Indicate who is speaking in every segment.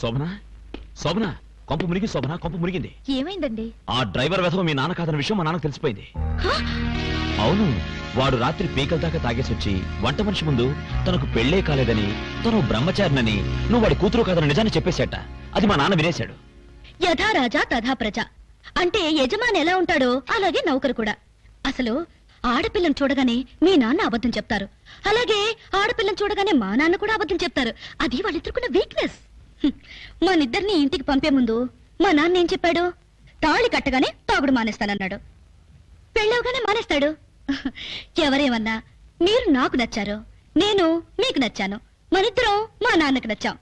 Speaker 1: శోభన? శోభన కొంప మునిగి శోభన కొంప మునిగింది.
Speaker 2: ఏమైందండి?
Speaker 1: ఆ డ్రైవర్ వెధవ మీ నాన్న కాదన్న విషయం మా నాన్నకు తెలిసిపోయింది. అవును వాడు రాత్రి పీకల దాకా తాగేసి వచ్చి వంట మనిషి ముందు తనకు పెళ్ళే కాలేదని తను బ్రహ్మచారినని నువ్వు వాడి కూతురు కాదని నిజాన్ని చెప్పేశాట అది మా నాన్న వినేశాడు.
Speaker 2: యథా రాజా తథా ప్రజ. అంటే యజమాని ఎలా ఉంటాడో అలాగే నౌకరు కూడా. అసలు ఆడపిల్లను చూడగానే మీ నాన్న అబద్ధం చెప్తారు. అలాగే ఆడపిల్లను చూడగానే మా నాన్న కూడా అబద్ధం చెప్తారు. అది వాళ్ళిద్దరుకున్న వీక్నెస్ మనిద్దరిని ఇంటికి పంపే ముందు మా నాన్న ఏం చెప్పాడు? తాళి కట్టగానే తాగుడు మానేస్తానన్నాడు. పెళ్ళవగానే మానేస్తాడు. ఎవరేమన్నా మీరు నాకు నచ్చారు. నేను మీకు నచ్చాను. మనిద్దరం మా నాన్నకు నచ్చాం.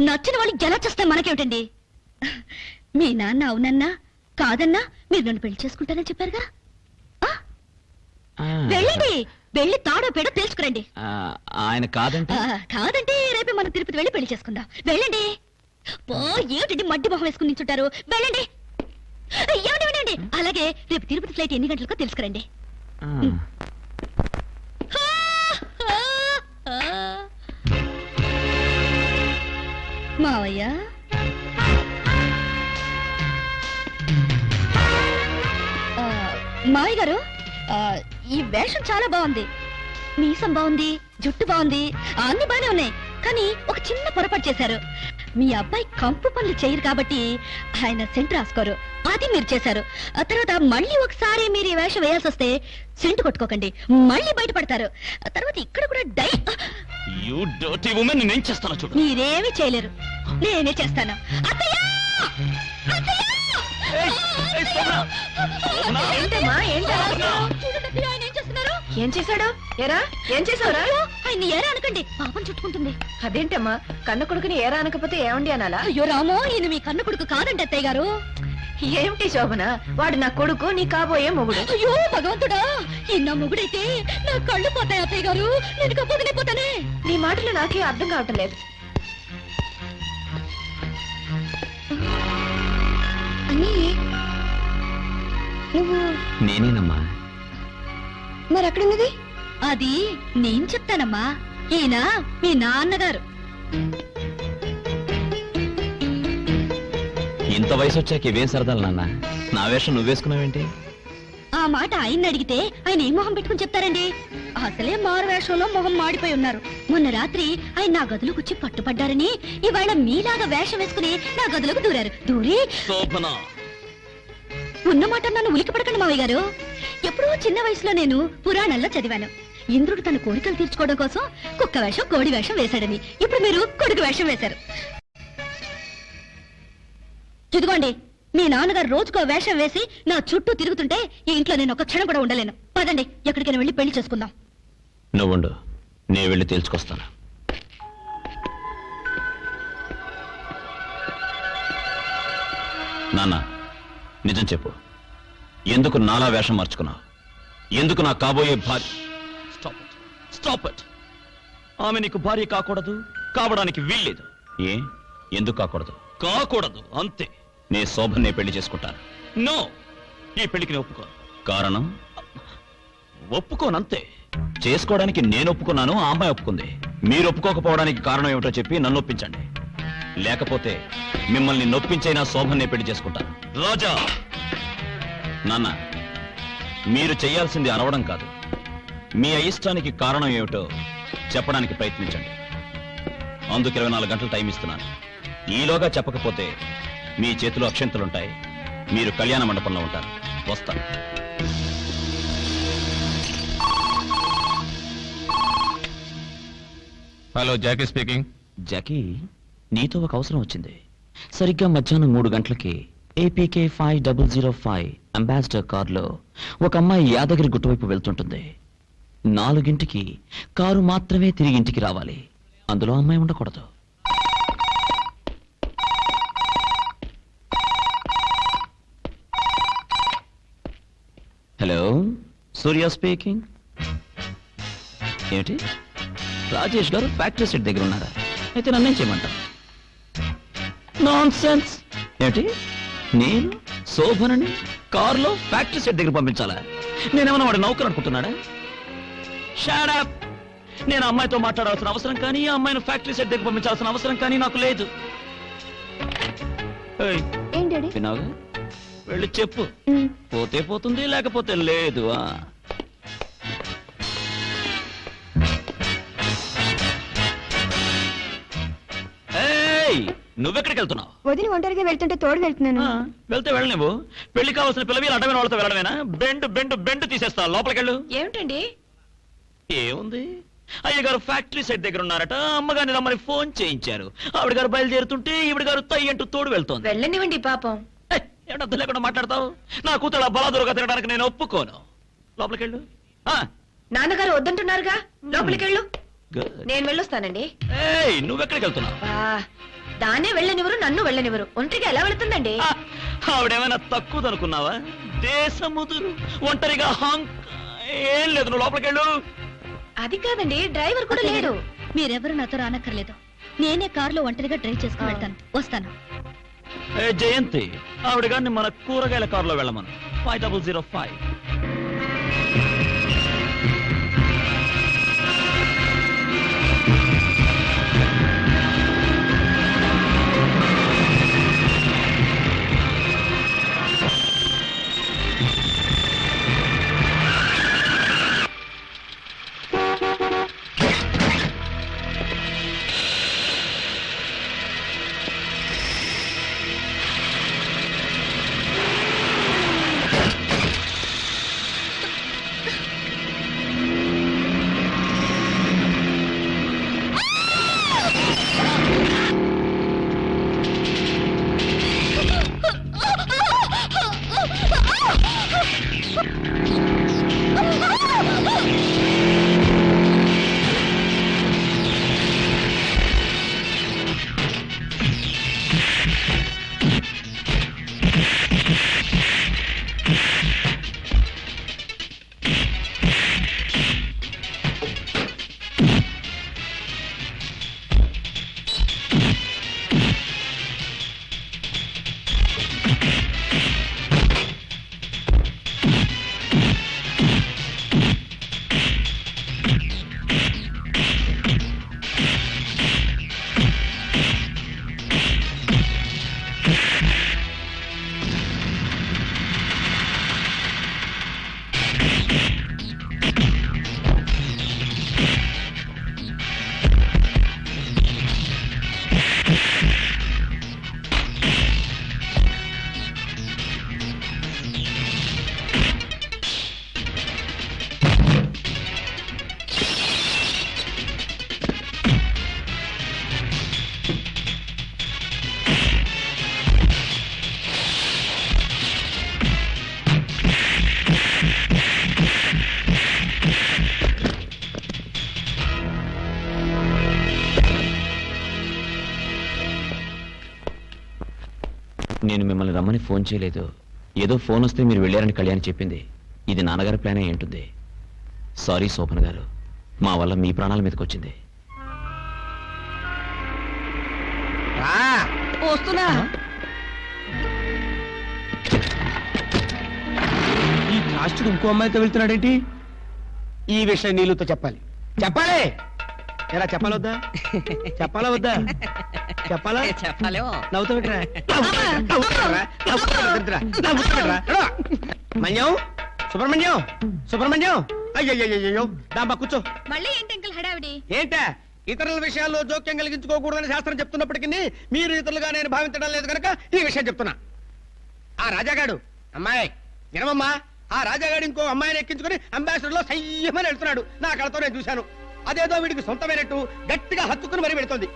Speaker 2: నచ్చిన వాళ్ళు ఎలా చేస్తే మనకేమిటండి? మీ నాన్న అవునన్నా కాదన్నా మీరు నన్ను పెళ్ళి చేసుకుంటానని చెప్పారుగా? వెళ్ళండి. వెళ్ళి తాడో పేడో తెలుసుకురండి
Speaker 1: ఆయన కాదంటే?
Speaker 2: కాదంటే రేపే మనం తిరుపతి వెళ్ళి పెళ్ళి చేసుకుందాం. వెళ్ళండి. పో ఏమిటండి మడ్డి మొహం వేసుకుని నించుంటారు వెళ్ళండి. ఏమండి అలాగే రేపు తిరుపతి ఫ్లైట్ ఎన్ని గంటలకో తెలుసుకురండి. మావయ్య. ఆ, మావయ్య గారు ఆ, ఈ వేషం చాలా బాగుంది. మీసం బాగుంది జుట్టు బాగుంది అన్ని బానే ఉన్నాయి. కానీ ఒక చిన్న పొరపాటు చేశారు. మీ అబ్బాయి కంపు పనులు చేయరు కాబట్టి ఆయన సెంట్ రాసుకోరు. అది మీరు చేశారు. ఆ తర్వాత మళ్ళీ ఒకసారి మీరు ఈ వేషం వేయాల్సి వస్తే సెంట్ కొట్టుకోకండి. మళ్ళీ బయటపడతారు. ఆ తర్వాత ఇక్కడ కూడా డై
Speaker 1: you dirty woman, నేనేం చేస్తానో చూడు.
Speaker 2: మీరేమీ చేయలేరు. నేనే చేస్తాను. అత్తయ్య! అత్తయ్య!
Speaker 1: ఏయ్, ఏయ్, శోభన! శోభన!
Speaker 3: ఏంటమ్మా? ఏంటా
Speaker 2: ఏం
Speaker 3: చేశాడు? ఎరా ఏం చేసావురా
Speaker 2: ఆయన్ని ఏరా అనకండి. పాపం చుట్టుకుంటుంది.
Speaker 3: అదేంటమ్మా? కన్న కొడుకుని ఏరా అనకపోతే ఏమండి అనాలా?
Speaker 2: అయ్యో రామో ఈయన మీ కన్ను కొడుకు కాదండి అత్తయ్య గారు.
Speaker 3: ఏమిటి శోభన? వాడు నా కొడుకు నీ కాబోయే మొగుడు.
Speaker 2: అయ్యో భగవంతుడా! ఈ నా మొగుడైతే నా కళ్ళు పోతాయి అత్తయ్య గారు. నేను కప్పదనే పోతానే.
Speaker 3: నీ మాటలు నాకే అర్థం కావటం లేదు.
Speaker 1: నేనేనమ్మా.
Speaker 2: మరి అక్కడున్నది అది నేను చెప్తానమ్మా. ఈయన మీ నాన్నగారు.
Speaker 1: ఇంత వయసు వచ్చాక ఇవేం సరదాలు నాన్న? నా వేషం నువ్వేసుకున్నావేంటి?
Speaker 2: ఆ మాట ఆయన అడిగితే ఆయన ఏం మొహం పెట్టుకుని చెప్తారండి? అసలే మారు వేషంలో మొహం మాడిపోయి ఉన్నారు. మొన్న రాత్రి ఆయన నా గదిలోకి వచ్చి పట్టుపడ్డారని ఇవాళ మీలాగా వేషం వేసుకుని నా గదిలోకి దూరారు. దూరి
Speaker 1: శోభన!
Speaker 2: ఉన్నమాట నన్ను ఉలికిపడకండి మావయ్య గారు. ఎప్పుడో చిన్న వయసులో నేను పురాణాల్లో చదివాను. ఇంద్రుడు తన కోరికలు తీర్చుకోవడం కోసం కుక్క వేషం కోడి వేషం వేశాడని. ఇప్పుడు మీరు కొడుకు వేషం వేశారు. ఇదిగోండి మీ నాన్నగారు రోజుకో వేషం వేసి నా చుట్టూ తిరుగుతుంటే ఈ ఇంట్లో నేను ఒక క్షణం కూడా ఉండలేను. పదండి ఎక్కడికైనా వెళ్ళి పెళ్ళి చేసుకుందాం.
Speaker 1: నువ్వుండు నేను వెళ్ళి తేల్చుకొస్తాను. నాన్న నిజం చెప్పు. ఎందుకు నాలా వేషం మార్చుకున్నావు? ఎందుకు నా కాబోయే భార్య స్టాప్ ఇట్ స్టాప్ ఇట్ ఆమె నీకు భార్య కాకూడదు. కావడానికి వీల్లేదు. ఏ? ఎందుకు కాకూడదు? కాకూడదు. అంతే. నే శోభన్నే పెళ్ళి చేసుకుంటాను. నో. ఈ పెళ్ళికి నేను ఒప్పుకోను. కారణం? ఒప్పుకోనంతే. చేసుకోవడానికి నేను ఒప్పుకున్నాను ఆ అమ్మాయి ఒప్పుకుంది. మీరు ఒప్పుకోకపోవడానికి కారణం ఏమిటో చెప్పి నన్ను ఒప్పించండి. లేకపోతే మిమ్మల్ని నొప్పించైనా శోభన్నే పెళ్ళి చేసుకుంటాను రాజా! నాన్న మీరు చేయాల్సింది అరవడం కాదు. మీ అయిష్టానికి కారణం ఏమిటో చెప్పడానికి ప్రయత్నించండి. అందుకు ఇరవై నాలుగు గంటలు టైం ఇస్తున్నాను. ఈలోగా చెప్పకపోతే మీ చేతిలో అక్షంతలుంటాయి. మీరు కళ్యాణ మండపంలో ఉంటారు. వస్తాను
Speaker 4: హలో జాకీ స్పీకింగ్.
Speaker 1: జాకీ? నీతో ఒక అవసరం వచ్చింది. సరిగ్గా మధ్యాహ్నం మూడు గంటలకి APK five double zero five Ambassador కారులో ఒక అమ్మాయి యాదగిరి గుట్టువైపు వెళ్తుంటుంది. నాలుగింటికి కారు మాత్రమే తిరిగి ఇంటికి రావాలి. అందులో అమ్మాయి ఉండకూడదు. Hello Surya speaking. ఏమిటి? రాజేష్ గారు ఫ్యాక్టరీ సెట్ దగ్గర ఉన్నారా? అయితే నన్నేం చేయమంటారు? నాన్ సెన్స్ ఏమిటి? నేను శోభనని కారులో ఫ్యాక్టరీ సెట్ దగ్గర పంపించాలా? నేనేమన్నా వాడు నౌకరు అనుకుంటున్నాడా? షాడప్ నేను అమ్మాయితో మాట్లాడాల్సిన అవసరం కానీ ఆ అమ్మాయిని ఫ్యాక్టరీ సెట్ దగ్గర పంపించాల్సిన అవసరం కానీ నాకు లేదు. ఏయ్, విన్నావుగా వెళ్ళి చెప్పు. పోతే పోతుంది లేకపోతే లేదు ఆ. ఏయ్, నువ్వెక్కడికి వెళ్తున్నావు
Speaker 2: వదిలి ఒంటరిగా వెళ్తుంటే తోడు వెళ్తున్నాను.
Speaker 1: ఆ, వెళ్తే వెళ్ళ నువ్వు పెళ్ళి కావాల్సిన పిల్లవి అడ్డమైన వాళ్ళతో వెళ్ళడమేనా? బెండ్ బెండ్ బెండ్ తీసేస్తా. లోపలికెళ్ళు.
Speaker 3: ఏమిటండి?
Speaker 1: ఏముంది? అయ్యగారు ఫ్యాక్టరీ సైడ్ దగ్గర ఉన్నారట. అమ్మగారిని రమ్మని ఫోన్ చేయించారు. ఆవిడ గారు బయలుదేరుతుంటే ఈవిడ గారు తయ్యి అంటూ తోడు వెళ్తోంది.
Speaker 3: వెళ్ళనివ్వండి పాపం.
Speaker 1: ఏయ్, ఏమిటి అర్థం లేకుండా మాట్లాడతావు? నా కూతురు బలాదురుగా తినడానికి నేను ఒప్పుకోను. లోపలికెళ్ళు. ఆ,
Speaker 3: నాన్నగారు వద్దంటున్నారుగా? లోపలికెళ్ళు.
Speaker 1: Good.
Speaker 3: నేను వెళ్ళొస్తానండి.
Speaker 1: ఏయ్ నువ్వెక్కడికి వెళ్తున్నావు
Speaker 3: బా దాన్నే వెళ్ళనివ్వరు నన్ను వెళ్ళనివ్వరు. ఒంటరిగా ఎలా వెళుతుందండి?
Speaker 1: ఆవిడేమైనా తక్కువదనుకున్నావా? దేశముదురు ఒంటరిగా హాంగ్ ఏం లేదు నువ్వు లోపలికెళ్ళు.
Speaker 3: అది కాదండి డ్రైవర్ కూడా లేడు.
Speaker 2: మీరెవరు నాతో రానక్కర్లేదు. నేనే కారులో ఒంటరిగా డ్రైవ్ చేసుకుని. వెళ్తాను. వస్తాను.
Speaker 1: ఏ జయంతి ఆవిడ గారిని మన కూరగాయల కారులో వెళ్ళమను. Five double zero five. Phone చేయలేదు. ఏదో ఫోన్ వస్తే మీరు వెళ్ళారని కళ్యాణ్ చెప్పింది. ఇది నాన్నగారి ప్లాన్ అయి ఉంటుంది. సారీ శోభన్ గారు. మా వల్ల మీ ప్రాణాల మీదకి వచ్చింది.
Speaker 5: వస్తున్నా. ఈ కాస్టుడు ఇంకో అమ్మాయితో వెళ్తున్నాడేంటి? ఈ విషయం నీళ్ళతో చెప్పాలి. చెప్పాలి! ఎలా చెప్పాలొద్దా చెప్పాలా వద్దా? చెప్పాలా?
Speaker 6: చెప్పలేము.
Speaker 5: మన్యం సుబ్రహ్మణ్యం? సుబ్రహ్మణ్యం? అయ్యయ్యో దాంబా కూర్చో.
Speaker 2: మళ్ళీ ఏంటి అంకుల్ హడావిడి?
Speaker 5: ఏంటా? ఇతరుల విషయాల్లో జోక్యం కలిగించుకోకూడదని శాస్త్రం చెప్తున్నప్పటికీ మీరు ఇతరులుగా నేను భావించడం లేదు కనుక ఈ విషయం చెప్తున్నా. ఆ రాజాగాడు అమ్మాయి వినమమ్మా ఆ రాజాగాడు ఇంకో అమ్మాయిని ఎక్కించుకుని అంబాసిడర్లో సయ్యమని వెళ్తున్నాడు. నా కళతో నేను చూశాను. అదేదో వీడికి సొంతమైనట్టు గట్టిగా హత్తుకుని మరీ పెడుతోంది.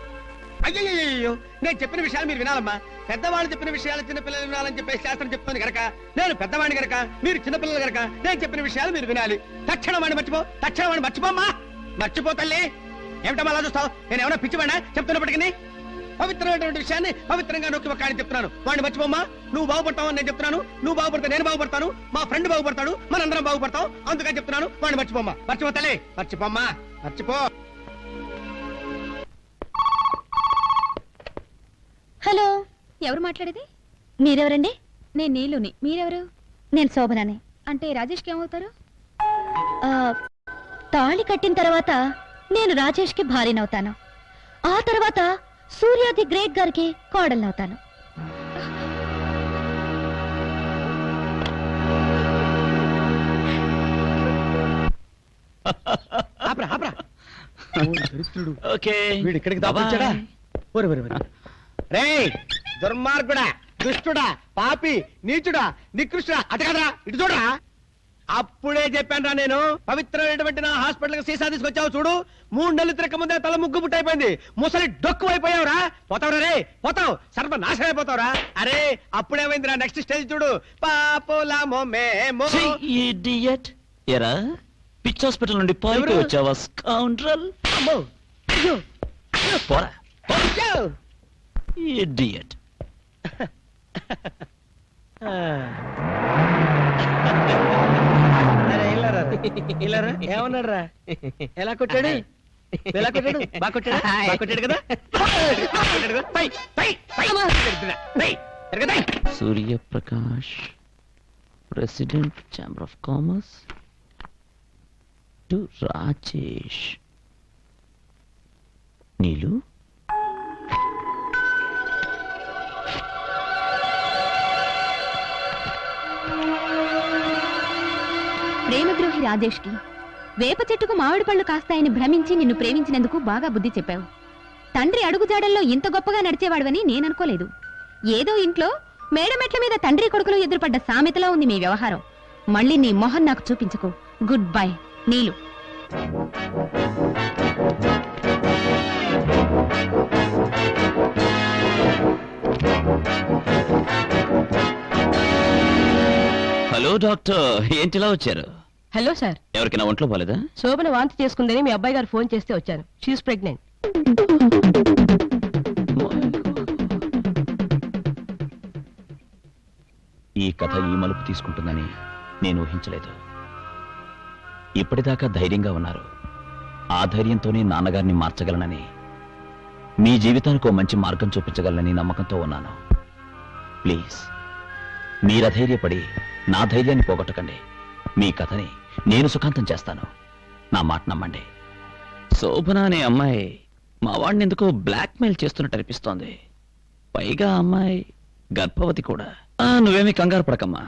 Speaker 5: అయ్యయ్యో నేను చెప్పిన విషయాలు మీరు వినాలమ్మా. పెద్దవాళ్ళు చెప్పిన విషయాలు చిన్న పిల్లలు వినాలని చెప్పి శాస్త్రం చెప్తుంది గనక. నేను పెద్దవాడిని గనక మీరు చిన్నపిల్లలు గనక నేను చెప్పిన విషయాలు మీరు వినాలి. తక్షణం వాడిని మర్చిపో తక్షణం వాడిని మర్చిపోమ్మా మర్చిపో తల్లి. ఏమిటమ్మా అలా చూస్తావు? నేను ఏమైనా పిచ్చివాడా చెప్తున్నప్పటికీ. పవిత్రమైనటువంటి విషయాన్ని పవిత్రంగా నొక్కి ఒక ఆయన చెప్తున్నాను వాడిని మర్చిపోమ్మా నువ్వు బాగుపడతావని నేను చెప్తున్నాను. నువ్వు బాగుపడితే నేను బాగుపడతాను. మా ఫ్రెండ్ బాగుపడతాడు. మనందరం బాగుపడతాం. అందుకని చెప్తున్నాను. వాడిని మర్చిపోమ్మా మర్చిపోతలే మర్చిపోమ్మా మర్చిపో.
Speaker 2: హలో. ఎవరు మాట్లాడేది? మీరెవరండి? నేను నీలుని. మీరెవరు? నేను శోభనని. అంటే రాజేష్కి ఏమవుతారు? తాళి కట్టిన తర్వాత నేను రాజేష్కి భార్యనవుతాను. ఆ తర్వాత సూర్యాది గ్రేట్ గారికి కోడలనవుతాను.
Speaker 5: ఆపరా ఆపరా.
Speaker 1: ఓకే.
Speaker 5: వీడు ఇక్కడికి దాపొచ్చాడా? ఒరి ఒరి ఒరి. రే దుర్మార్గుడా దుష్టుడా పాపి నీచుడా నికృష్టుడా అటు కదరా ఇటు చూడరా. అప్పుడే చెప్పానురా నేను పవిత్రమైనటువంటి నా హాస్పిటల్ సీసా తీసుకొచ్చావు చూడు. మూడు నెలలు తిరగక ముందే తల ముగ్గు పుట్టయిపోయింది ముసలి డొక్కు అయిపోయావురా. పోతావురా రే పోతావు. సర్వ నాశనం అయిపోతావురా. అరే అప్పుడేమైందిరా నెక్స్ట్ స్టేజ్ చూడు. పాపులమో మేమో.
Speaker 1: ఇడియట్ ఎరా పిచ్ హాస్పిటల్ నుండి పాయికి
Speaker 5: ఎవరు?
Speaker 1: వచ్చావా స్కౌండ్రల్?
Speaker 5: అమ్మో! అయ్యో!
Speaker 1: పోరా.
Speaker 5: అయ్యో!
Speaker 1: ఇడియట్
Speaker 5: అరే, ఇల్లారా, ఇల్లారా, ఏమన్నాడురా? ఎలా కొట్టాడు? ఎలా కొట్టాడు? బాగా కొట్టాడు? బాగా కొట్టాడు కదా బాగా కొట్టాడు కదా? పై, పై, పై. పై, ఎరగదా?
Speaker 1: Suryaprakash president chamber of commerce to Rajesh. Neelu?
Speaker 2: ప్రేమద్రోహి రాజేష్కి వేప చెట్టుకు మామిడి పళ్ళు కాస్తాయని భ్రమించి నిన్ను ప్రేమించినందుకు బాగా బుద్ధి చెప్పావు. తండ్రి అడుగుజాడల్లో ఇంత గొప్పగా నడిచేవాడవని నేననుకోలేదు. ఏదో ఇంట్లో మేడమెట్ల మీద తండ్రి కొడుకులు ఎదురుపడ్డ సామెతలా ఉంది మీ వ్యవహారం. మళ్ళీ నీ మొహం నాకు చూపించకు. Good bye Neelu
Speaker 1: hello doctor. ఏంటిలా వచ్చారు?
Speaker 6: Hello sir.
Speaker 1: ఎవరికైనా ఒంట్లో బాలేదా?
Speaker 6: శోభన వాంతి చేసుకుందని మీ అబ్బాయి గారు ఫోన్ చేస్తే వచ్చాను షీఈస్ ప్రెగ్నెంట్
Speaker 1: ఈ కథ ఈ మలుపు తీసుకుంటుందని నేను ఊహించలేదు. ఇప్పటిదాకా ధైర్యంగా ఉన్నారు. ఆ ధైర్యంతోనే నాన్నగారిని మార్చగలనని మీ జీవితానికి ఓ మంచి మార్గం చూపించగలనని నమ్మకంతో ఉన్నాను. ప్లీజ్ మీరధైర్యపడి నా ధైర్యాన్ని పోగొట్టకండి. మీ కథని నేను సుఖాంతం చేస్తాను. నా మాట నమ్మండి. శోభన అనే అమ్మాయి మా వాడిని ఎందుకో బ్లాక్మెయిల్ చేస్తున్నట్టు అనిపిస్తోంది. పైగా అమ్మాయి గర్భవతి కూడా. నువ్వేమీ కంగారు పడకమ్మా.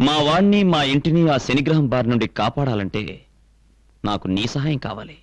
Speaker 1: మా వాణ్ణి మా ఇంటిని ఆ శనిగ్రహం బారి నుండి కాపాడాలంటే నాకు నీ సహాయం కావాలి.